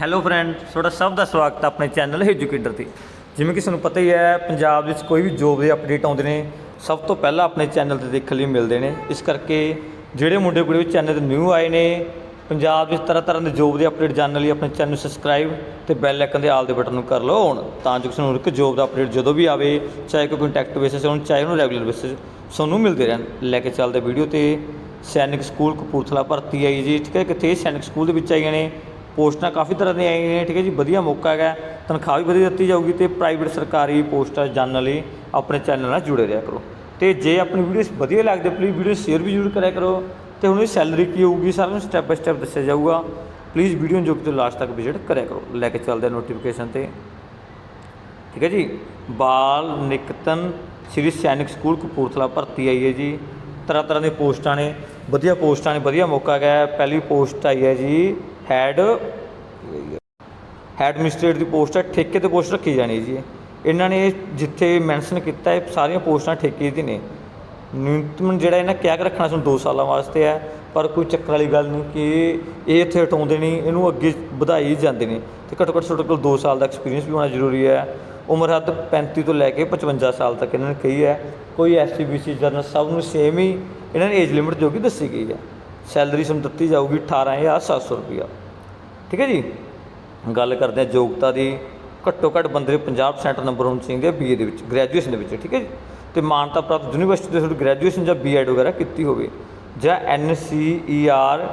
Hello friend ਤੁਹਾਡਾ ਸਭ ਦਾ ਸਵਾਗਤ ਹੈ ਆਪਣੇ ਚੈਨਲ ਐਜੂਕੇਟਰ ਤੇ। ਜਿਵੇਂ ਕਿ ਤੁਹਾਨੂੰ ਪਤਾ ਹੀ ਹੈ, ਪੰਜਾਬ ਵਿੱਚ ਕੋਈ ਵੀ ਜੋਬ ਦੇ ਅਪਡੇਟ ਆਉਂਦੇ ਨੇ, ਸਭ ਤੋਂ ਪਹਿਲਾਂ ਆਪਣੇ ਚੈਨਲ ਤੇ ਦੇਖਣ ਲਈ ਮਿਲਦੇ ਨੇ। ਇਸ ਕਰਕੇ ਜਿਹੜੇ ਮੁੰਡੇ ਕੁੜੀ ਵੀ ਚੈਨਲ ਤੇ ਨਿਊ ਆਏ ਨੇ, ਪੰਜਾਬ ਵਿੱਚ ਤਰ੍ਹਾਂ ਤਰ੍ਹਾਂ ਦੇ ਜੋਬ ਦੇ ਅਪਡੇਟ ਜਾਣਨ ਲਈ ਆਪਣੇ ਚੈਨਲ ਨੂੰ ਸਬਸਕ੍ਰਾਈਬ ਤੇ ਬੈਲ ਆਈਕਨ ਦੇ ਆਲ ਦੇ ਬਟਨ ਨੂੰ ਕਰ ਲਓ ਔਨ ਤਾਂ ਜੋ ਤੁਹਾਨੂੰ ਇੱਕ ਜੋਬ ਦਾ ਅਪਡੇਟ ਜਦੋਂ ਵੀ ਆਵੇ, ਚਾਹੇ ਕੋਈ ਕੰਟੈਕਟ ਬੇਸਿਸ ਹੋਣ, ਚਾਹੇ ਉਹਨੂੰ ਰੈਗੂਲਰ ਬੇਸਿਸ ਤੁਹਾਨੂੰ ਮਿਲਦੇ ਰਹਿਣ। ਲੈ ਕੇ ਚੱਲਦੇ ਵੀਡੀਓ ਤੇ, ਸੈਨਿਕ ਸਕੂਲ ਕਪੂਰਥਲਾ ਭਰਤੀ ਆਈ ਜੀ, ਠੀਕ ਹੈ ਕਿੱਥੇ ਸੈਨਿਕ ਸਕੂਲ ਦੇ ਵਿੱਚ ਆਈਆਂ ਨੇ। ਪੋਸਟਾਂ ਕਾਫੀ ਤਰ੍ਹਾਂ ਦੀਆਂ ਆਈਆਂ ਨੇ ਠੀਕ ਹੈ ਜੀ, ਵਧੀਆ ਮੌਕਾ ਹੈਗਾ, ਤਨਖਾਹ ਵੀ ਵਧੀਆ ਦਿੱਤੀ ਜਾਊਗੀ ਤੇ ਪ੍ਰਾਈਵੇਟ ਸਰਕਾਰੀ ਪੋਸਟਾਂ ਜਾਣਨ ਲਈ ਆਪਣੇ ਚੈਨਲ ਨਾਲ ਜੁੜੇ ਰਿਹਾ ਕਰੋ। ਤੇ ਜੇ ਆਪਣੀ ਵੀਡੀਓਸ ਵਧੀਆ ਲੱਗਦੇ ਪਲੀਜ਼ ਵੀਡੀਓ ਸ਼ੇਅਰ ਵੀ ਜ਼ਰੂਰ ਕਰਿਆ ਕਰੋ ਤੇ ਹੁਣ ਇਹ ਸੈਲਰੀ ਕੀ ਹੋਊਗੀ, ਸਾਰਾ ਨੂੰ ਸਟੈਪ ਬਾਈ ਸਟੈਪ ਦੱਸਿਆ ਜਾਊਗਾ। ਪਲੀਜ਼ ਵੀਡੀਓ ਨੂੰ ਜੋ ਕਿ ਲਾਸਟ ਤੱਕ ਵਿਜ਼ਿਟ ਕਰਿਆ ਕਰੋ, ਲੈ ਕੇ ਚੱਲਦੇ ਨੋਟੀਫਿਕੇਸ਼ਨ ਤੇ। ਠੀਕ ਹੈ ਜੀ, ਬਾਲ ਨਿਕਤਨ ਸ੍ਰੀ ਸੈਨਿਕ ਸਕੂਲ ਕਪੂਰਥਲਾ ਭਰਤੀ ਆਈ ਹੈ ਜੀ, ਤਰ੍ਹਾਂ ਤਰ੍ਹਾਂ ਦੀਆਂ ਪੋਸਟਾਂ ਨੇ, ਵਧੀਆ ਪੋਸਟਾਂ ਨੇ, ਵਧੀਆ ਮੌਕਾ ਹੈ ਪਹਿਲੀ ਪੋਸਟ ਆਈ ਹੈ ਜੀ ਹੈਡ ਹੈਡ ਐਡਮਿਨਿਸਟ੍ਰੇਟਰ ਦੀ ਪੋਸਟ ਹੈ ਠੇਕੇ ਤੇ ਪੋਸਟ ਰੱਖੀ ਜਾਣੀ ਜੀ। ਇਹਨਾਂ ਨੇ ਜਿੱਥੇ ਮੈਂਸ਼ਨ ਕੀਤਾ ਹੈ ਸਾਰੀਆਂ ਪੋਸਟਾਂ ਠੇਕੇ ਦੀ ਨੇ। ਨਿਊਨਤਮ ਜਿਹੜਾ ਇਹਨਾਂ ਕਿਹਾ ਕਿ ਰੱਖਣਾ ਸਾਨੂੰ 2 ਸਾਲਾਂ ਵਾਸਤੇ ਹੈ, ਪਰ ਕੋਈ ਚੱਕਰ ਵਾਲੀ ਗੱਲ ਨਹੀਂ ਕਿ ਇਹ ਇੱਥੇ ਹਟਾਉਂਦੇ ਨਹੀਂ, ਇਹਨੂੰ ਅੱਗੇ ਵਧਾਈ ਜਾਂਦੇ ਨੇ। ਤੇ ਘੱਟੋ ਘੱਟ ਤੁਹਾਡੇ ਕੋਲ 2 ਸਾਲ ਦਾ ਐਕਸਪੀਰੀਅੰਸ ਵੀ ਹੋਣਾ ਜ਼ਰੂਰੀ ਹੈ। ਉਮਰ ਹੱਦ 35 ਤੋਂ ਲੈ ਕੇ 55 ਸਾਲ ਤੱਕ ਇਹਨਾਂ ਨੇ ਕਹੀ ਹੈ। ਕੋਈ ਐਸਸੀ ਬੀਸੀ ਜਰਨਲ ਸਭ ਨੂੰ ਸੇਮ ਹੀ, ਇਹਨਾਂ ਨੇ ਏਜ ਲਿਮਿਟ ਜੋ ਕਿ ਦੱਸੀ ਗਈ ਹੈ। ਸੈਲਰੀ ਸਾਨੂੰ ਦਿੱਤੀ ਜਾਊਗੀ 18700 ਰੁਪਇਆ। ਠੀਕ ਹੈ ਜੀ? ਗੱਲ ਕਰਦੇ ਹਾਂ ਯੋਗਤਾ ਦੀ। ਘੱਟੋ ਘੱਟ ਬੰਦੇ ਦੇ 50% ਨੰਬਰ ਹੋਣੇ ਚਾਹੀਦੇ ਆ ਬੀਏ ਦੇ ਵਿੱਚ ਗ੍ਰੈਜੂਏਸ਼ਨ ਦੇ ਵਿੱਚ, ਠੀਕ ਹੈ ਜੀ? ਤੇ ਮਾਨਤਾ ਪ੍ਰਾਪਤ ਯੂਨੀਵਰਸਿਟੀ ਦੇ ਤੁਹਾਡੀ ਗ੍ਰੈਜੂਏਸ਼ਨ ਜਾਂ ਬੀਐਡ ਵਗੈਰਾ ਕੀਤੀ ਹੋਵੇ। ਜਾਂ ਐਨਸੀਈਆਰ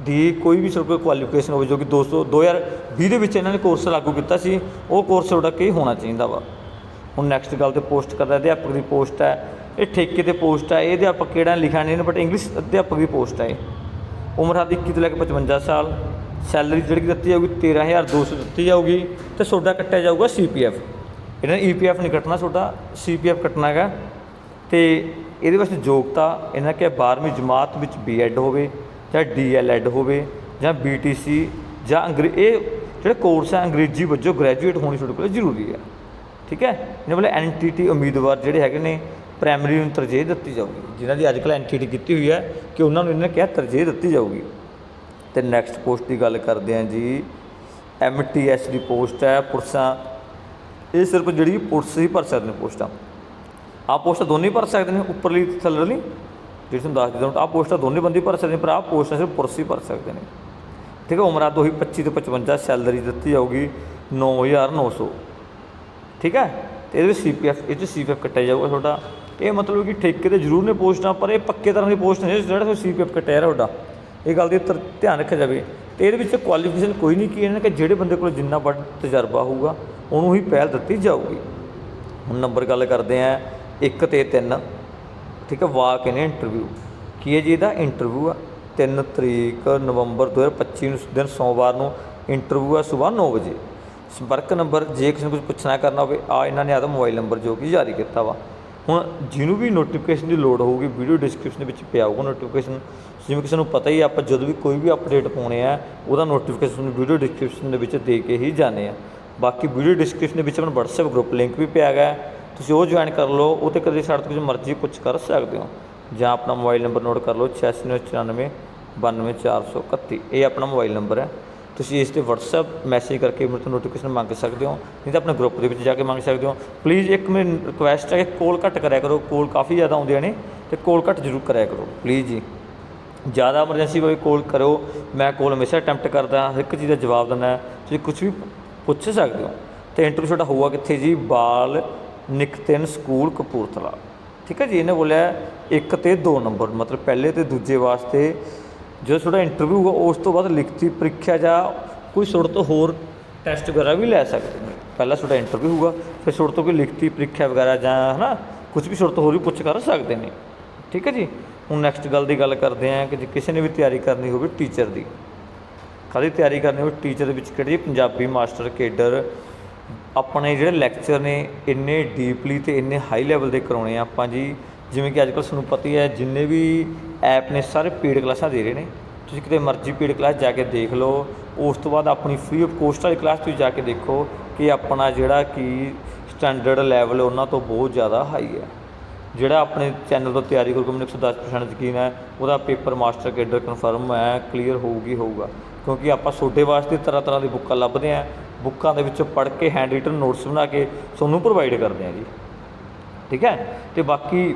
ਦੀ ਕੋਈ ਵੀ ਤੁਹਾਡੇ ਕੋਲ ਕੁਆਲੀਫਿਕੇਸ਼ਨ ਹੋਵੇ, ਜੋ ਕਿ 200 2020 ਦੇ ਵਿੱਚ ਇਹਨਾਂ ਨੇ ਕੋਰਸ ਲਾਗੂ ਕੀਤਾ ਸੀ, ਉਹ ਕੋਰਸ ਤੁਹਾਡਾ ਕੀ ਹੋਣਾ ਚਾਹੀਦਾ ਵਾ? ਹੁਣ ਨੈਕਸਟ ਗੱਲ ਤੇ ਪੋਸਟ ਕਰਦਾ, ਅਧਿਆਪਕ ਦੀ ਪੋਸਟ ਹੈ। ਇਹ ਠੇਕੇ ਤੇ ਪੋਸਟ ਹੈ ਇਹ ਅਧਿਆਪਕ ਕਿਹੜਾ ਲਿਖਿਆ ਨਹੀਂ ਬਟ ਇੰਗਲਿਸ਼ ਅਧਿਆਪਕ ਦੀ ਪੋਸਟ ਹੈ ਇਹ। ਉਮਰ ਹੱਦ 21 ਤੋਂ ਲੈ ਕੇ 55 ਸਾਲ ਸੈਲਰੀ ਜਿਹੜੀ ਕਿ ਦਿੱਤੀ ਜਾਊਗੀ 13200 ਦਿੱਤੀ ਜਾਊਗੀ ਤੇ ਤੁਹਾਡਾ ਕੱਟਿਆ ਜਾਊਗਾ ਸੀਪੀਐਫ ਇਹਨਾਂ ਨੇ ਈਪੀਐਫ ਨਹੀਂ ਕੱਟਣਾ ਤੁਹਾਡਾ ਸੀਪੀਐਫ ਕੱਟਣਾ ਹੈਗਾ। ਤੇ ਇਹਦੇ ਵਾਸਤੇ ਯੋਗਤਾ, ਇਹਨਾਂ ਕਿ 12ਵੀਂ ਜਮਾਤ ਵਿੱਚ ਬੀਐਡ ਹੋਵੇ, ਜਾਂ ਡੀਐਲਐਡ ਹੋਵੇ, ਜਾਂ ਬੀਟੀਸੀ ਜਾਂ ਅੰਗਰੇ, ਇਹ ਜਿਹੜੇ ਕੋਰਸ ਹੈ ਅੰਗਰੇਜ਼ੀ ਵਜੋਂ ਗ੍ਰੈਜੂਏਟ ਹੋਣੀ ਤੁਹਾਡੇ ਕੋਲ ਜ਼ਰੂਰੀ ਹੈ ਠੀਕ ਹੈ? ਇਹਨਾਂ ਵੱਲ ਐਨਟੀਟੀ ਉਮੀਦਵਾਰ ਜਿਹੜੇ ਹੈਗੇ ਨੇ ਪ੍ਰਾਇਮਰੀ ਨੂੰ ਤਰਜੀਹ ਦਿੱਤੀ ਜਾਊਗੀ। ਜਿਨ੍ਹਾਂ ਦੀ ਅੱਜ ਕੱਲ੍ਹ ਐਨਟੀਟੀ ਕੀਤੀ ਹੋਈ ਹੈ ਕਿ ਉਹਨਾਂ ਨੂੰ ਇਹਨਾਂ ਨੇ ਕਿਹਾ ਤਰਜੀਹ ਦਿੱਤੀ ਜਾਊਗੀ। ਤੇ ਨੈਕਸਟ ਪੋਸਟ ਦੀ ਗੱਲ ਕਰਦੇ ਹਾਂ ਜੀ। ਐਮਟੀਐਸ ਦੀ ਪੋਸਟ ਹੈ, ਪੁਰਸ਼ਾਂ। ਇਹ ਸਿਰਫ ਜਿਹੜੀ ਪੁਰਸ਼ ਹੀ ਭਰ ਸਕਦੇ ਨੇ ਪੋਸਟਾਂ। ਆਹ ਪੋਸਟਾਂ ਦੋਨੇ ਹੀ ਭਰ ਸਕਦੇ ਨੇ, ਉੱਪਰਲੀ ਤੇ ਥੱਲੇਲੀ ਜਿਹੜੀ ਤੁਹਾਨੂੰ ਦੱਸ ਦਿੰਦਾ, ਆਹ ਪੋਸਟਾਂ ਦੋਨੇ ਬੰਦੇ ਭਰ ਸਕਦੇ ਨੇ, ਪਰ ਆਹ ਪੋਸਟਾਂ ਸਿਰਫ ਪੁਰਸ਼ ਹੀ ਭਰ ਸਕਦੇ ਨੇ। ਠੀਕ ਹੈ, ਉਮਰਾਂ ਤੋਂ ਹੀ 25 ਤੋਂ 55 ਸੈਲਰੀ ਦਿੱਤੀ ਜਾਊਗੀ 9900 ਠੀਕ ਹੈ, ਤੇ ਇਹਦੇ ਵਿੱਚ ਸੀਪੀਐਫ ਇਹ 'ਚ ਸੀਪੀਐਫ ਕੱਟਿਆ ਜਾਊਗਾ ਤੁਹਾਡਾ। ਇਹ ਮਤਲਬ ਕਿ ਠੇਕੇ ਤੇ ਜ਼ਰੂਰ ਨੇ ਪੋਸਟਾਂ ਪਰ ਇਹ ਪੱਕੇ ਤਰ੍ਹਾਂ ਦੀ ਪੋਸਟ ਨਹੀਂ, ਜਿਹੜਾ ਤੁਸੀਂ ਸੀਪੀਐਫ ਕੱਟਿਆ ਤੁਹਾਡਾ ਇਹ ਗੱਲ ਦੀ ਤਰ- ਧਿਆਨ ਰੱਖਿਆ ਜਾਵੇ। ਤੇ ਇਹਦੇ ਵਿੱਚ ਕੁਆਲੀਫਿਕੇਸ਼ਨ ਕੋਈ ਨਹੀਂ ਕੀ ਇਹਨਾਂ ਕਿ ਜਿਹੜੇ ਬੰਦੇ ਕੋਲ ਜਿੰਨਾ ਵੱਡ ਤਜਰਬਾ ਹੋਊਗਾ, ਉਹਨੂੰ ਹੀ ਪਹਿਲ ਦਿੱਤੀ ਜਾਊਗੀ। ਹੁਣ ਨੰਬਰ ਗੱਲ ਕਰਦੇ ਆ 1 ਤੇ 3 ਠੀਕ ਹੈ, ਵਾਕ ਇਨ ਇੰਟਰਵਿਊ ਕੀ ਹੈ ਜੀ ਇਹਦਾ? ਇੰਟਰਵਿਊ ਆ। 3 ਤਰੀਕ ਨਵੰਬਰ 2025 ਨੂੰ, ਦਿਨ ਸੋਮਵਾਰ ਨੂੰ ਇੰਟਰਵਿਊ ਆ ਸਵੇਰ 9 ਵਜੇ। ਸੰਪਰਕ ਨੰਬਰ, ਜੇ ਕਿਸੇ ਨੂੰ ਕੁਝ ਪੁੱਛਣਾ ਕਰਨਾ ਹੋਵੇ, ਆ ਇਹਨਾਂ ਨੇ ਆਦਾ ਮੋਬਾਈਲ ਨੰਬਰ ਜੋ ਕਿ ਜਾਰੀ ਕੀਤਾ ਵਾ। ਹੁਣ ਜਿਹਨੂੰ ਵੀ ਨੋਟੀਫਿਕੇਸ਼ਨ ਦੀ ਲੋੜ ਹੋਊਗੀ ਵੀਡੀਓ ਡਿਸਕ੍ਰਿਪਸ਼ਨ ਦੇ ਵਿੱਚ ਪਿਆ ਹੋਊਗਾ ਨੋਟੀਫਿਕੇਸ਼ਨ ਜਿਵੇਂ ਕਿਸੇ ਨੂੰ ਪਤਾ ਹੀ ਆ, ਆਪਾਂ ਜਦੋਂ ਵੀ ਕੋਈ ਵੀ ਅਪਡੇਟ ਪਾਉਣੇ ਆ ਉਹਦਾ ਨੋਟੀਫਿਕੇਸ਼ਨ ਵੀਡੀਓ ਡਿਸਕ੍ਰਿਪਸ਼ਨ ਦੇ ਵਿੱਚ ਦੇ ਕੇ ਹੀ ਜਾਣੇ ਆ। ਬਾਕੀ ਵੀਡੀਓ ਡਿਸਕ੍ਰਿਪਸ਼ਨ ਦੇ ਵਿੱਚ ਆਪਣਾ WhatsApp ਗਰੁੱਪ ਲਿੰਕ ਵੀ ਪਿਆ ਗਿਆ ਤੁਸੀਂ ਉਹ ਜੁਆਇਨ ਕਰ ਲਓ ਉਹ 'ਤੇ ਕਦੇ ਸਾਡੇ ਤੋਂ ਕੁਝ ਮਰਜ਼ੀ ਪੁੱਛ ਕਰ ਸਕਦੇ ਹੋ। ਜਾਂ ਆਪਣਾ ਮੋਬਾਈਲ ਨੰਬਰ ਨੋਟ ਕਰ ਲਓ 8694 92431 ਇਹ ਆਪਣਾ ਮੋਬਾਈਲ ਨੰਬਰ ਹੈ। ਤੁਸੀਂ ਇਸ ਤੇ WhatsApp ਮੈਸੇਜ ਕਰਕੇ ਮੇਰੇ ਤੋਂ ਨੋਟੀਫਿਕੇਸ਼ਨ ਮੰਗ ਸਕਦੇ ਹੋ, ਨਹੀਂ ਤਾਂ ਆਪਣੇ ਗਰੁੱਪ ਦੇ ਵਿੱਚ ਜਾ ਕੇ ਮੰਗ ਸਕਦੇ ਹੋ। ਪਲੀਜ਼ ਇੱਕ ਮੇਰੀ ਰਿਕੁਐਸਟ ਹੈ ਕਿ ਕੋਲ ਘੱਟ ਕਰਿਆ ਕਰੋ ਕੋਲ ਕਾਫੀ ਜ਼ਿਆਦਾ ਆਉਂਦੀਆਂ ਨੇ ਤੇ ਕੋਲ ਘੱਟ ਜ਼ਰੂਰ ਕਰਿਆ ਕਰੋ ਪਲੀਜ਼ ਜੀ। ਜ਼ਿਆਦਾ ਐਮਰਜੈਂਸੀ ਹੋਵੇ ਕੋਲ ਕਰੋ, ਮੈਂ ਕੋਲ ਹਮੇਸ਼ਾ ਅਟੈਂਪਟ ਕਰਦਾ, ਹਰ ਇੱਕ ਚੀਜ਼ ਦਾ ਜਵਾਬ ਦਿੰਦਾ। ਤੁਸੀਂ ਕੁਝ ਵੀ ਪੁੱਛ ਸਕਦੇ ਹੋ। ਤੇ ਇੰਟਰਵਿਊ ਤੁਹਾਡਾ ਹੋਊਗਾ ਕਿੱਥੇ ਜੀ? ਬਾਲ ਨਿਕਤਨ ਸਕੂਲ ਕਪੂਰਥਲਾ। ਠੀਕ ਹੈ ਜੀ? ਇਹਨੇ ਬੋਲਿਆ ਇੱਕ ਤੇ ਦੋ ਨੰਬਰ ਮਤਲਬ ਪਹਿਲੇ ਤੇ ਦੂਜੇ ਵਾਸਤੇ ਜਦੋਂ ਤੁਹਾਡਾ ਇੰਟਰਵਿਊ ਹੋਊਗਾ, ਉਸ ਤੋਂ ਬਾਅਦ ਲਿਖਤੀ ਪ੍ਰੀਖਿਆ ਜਾਂ ਕੋਈ ਤੁਹਾਡੇ ਤੋਂ ਹੋਰ ਟੈਸਟ ਵਗੈਰਾ ਵੀ ਲੈ ਸਕਦੇ ਨੇ। ਪਹਿਲਾਂ ਤੁਹਾਡਾ ਇੰਟਰਵਿਊ ਹੋਊਗਾ, ਫਿਰ ਤੁਹਾਡੇ ਤੋਂ ਕੋਈ ਲਿਖਤੀ ਪ੍ਰੀਖਿਆ ਵਗੈਰਾ ਜਾਂ ਹਨਾ ਕੁਝ ਵੀ ਤੁਹਾਡੇ ਤੋਂ ਹੋਰ ਵੀ ਪੁੱਛ ਕਰ ਸਕਦੇ ਨੇ। ਠੀਕ ਹੈ ਜੀ? ਹੁਣ ਨੈਕਸਟ ਗੱਲ ਦੀ ਗੱਲ ਕਰਦੇ ਹਾਂ ਕਿ ਜੇ ਕਿਸੇ ਨੇ ਵੀ ਤਿਆਰੀ ਕਰਨੀ ਹੋਵੇ ਟੀਚਰ ਦੀ। ਕਾਹਦੀ ਤਿਆਰੀ ਕਰਨੀ ਹੋਵੇ? ਟੀਚਰ ਦੇ ਵਿੱਚ ਕਿਹੜੀ ਪੰਜਾਬੀ ਮਾਸਟਰ ਕੇਡਰ ਆਪਣੇ ਜਿਹੜੇ ਲੈਕਚਰ ਨੇ, ਇੰਨੇ ਡੀਪਲੀ ਤੇ ਇੰਨੇ ਹਾਈ ਲੈਵਲ ਦੇ ਕਰਾਉਣੇ ਆ ਆਪਾਂ ਜੀ। ਜਿਵੇਂ ਕਿ ਅੱਜ ਕੱਲ੍ਹ ਤੁਹਾਨੂੰ ਪਤਾ ਹੀ ਹੈ, ਜਿੰਨੇ ਵੀ ਐਪ ਨੇ ਸਾਰੇ ਪੇਡ ਕਲਾਸਾਂ ਦੇ ਰਹੇ ਨੇ। ਤੁਸੀਂ ਕਿਤੇ ਮਰਜ਼ੀ ਪੇਡ ਕਲਾਸ ਜਾ ਕੇ ਦੇਖ ਲਓ। ਉਸ ਤੋਂ ਬਾਅਦ ਆਪਣੀ ਫ੍ਰੀ ਆਫ ਕੋਸਟ ਵਾਲੀ ਕਲਾਸ ਤੁਸੀਂ ਜਾ ਕੇ ਦੇਖੋ ਕਿ ਆਪਣਾ ਜਿਹੜਾ ਕਿ ਸਟੈਂਡਰਡ ਲੈਵਲ ਉਹਨਾਂ ਤੋਂ ਬਹੁਤ ਜ਼ਿਆਦਾ ਹਾਈ ਹੈ। ਜਿਹੜਾ ਆਪਣੇ ਚੈਨਲ ਤੋਂ ਤਿਆਰੀ ਕਰੂਗਾ ਮੈਨੂੰ 110% ਯਕੀਨ ਹੈ, ਉਹਦਾ ਪੇਪਰ ਮਾਸਟਰ ਕੇਡਰ ਕਨਫਰਮ ਹੈ ਕਲੀਅਰ ਹੋਊਗੀ, ਹੋਊਗਾ। ਕਿਉਂਕਿ ਆਪਾਂ ਤੁਹਾਡੇ ਵਾਸਤੇ ਤਰ੍ਹਾਂ ਤਰ੍ਹਾਂ ਦੀ ਬੁੱਕਾਂ ਲੱਭਦੇ ਹਾਂ। ਬੁੱਕਾਂ ਦੇ ਵਿੱਚੋਂ ਪੜ੍ਹ ਕੇ ਹੈਂਡ ਰਿਟਨ ਨੋਟਸ ਬਣਾ ਕੇ ਤੁਹਾਨੂੰ ਪ੍ਰੋਵਾਈਡ ਕਰਦੇ ਹਾਂ ਜੀ। ਠੀਕ ਹੈ? ਤੇ ਬਾਕੀ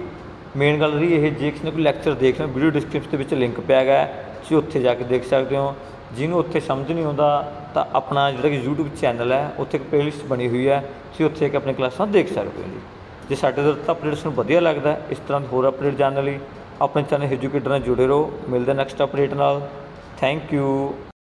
ਮੇਨ ਗੱਲ ਰਹੀ ਇਹ, ਜੇ ਕਿਸੇ ਨੇ ਕੋਈ ਲੈਕਚਰ ਦੇਖਣਾ ਵੀਡੀਓ ਡਿਸਕ੍ਰਿਪਸ਼ਨ ਦੇ ਵਿੱਚ ਲਿੰਕ ਪਿਆ ਹੈਗਾ, ਤੁਸੀਂ ਉੱਥੇ ਜਾ ਕੇ ਦੇਖ ਸਕਦੇ ਹੋ। ਜਿਹਨੂੰ ਉੱਥੇ ਸਮਝ ਨਹੀਂ ਆਉਂਦਾ, ਤਾਂ ਆਪਣਾ ਜਿਹੜਾ ਕਿ YouTube ਚੈਨਲ ਹੈ, ਉੱਥੇ ਇੱਕ ਪਲੇਲਿਸਟ ਬਣੀ ਹੋਈ ਹੈ। ਤੁਸੀਂ ਉੱਥੇ ਇੱਕ ਆਪਣੀ ਕਲਾਸਾਂ ਦੇਖ ਸਕਦੇ ਹੋ ਜੀ। ਜੇ ਸਾਡੇ ਦਾ ਅਪਡੇਟਸ ਨੂੰ ਵਧੀਆ ਲੱਗਦਾ ਇਸ ਤਰ੍ਹਾਂ ਦੇ ਹੋਰ ਅਪਡੇਟ ਜਾਣਨ ਲਈ, ਆਪਣੇ ਚੈਨਲ ਐਜੂਕੇਟਰ ਨਾਲ ਜੁੜੇ ਰਹੋ। ਮਿਲਦੇ ਨੈਕਸਟ ਅਪਡੇਟ ਨਾਲ। Thank you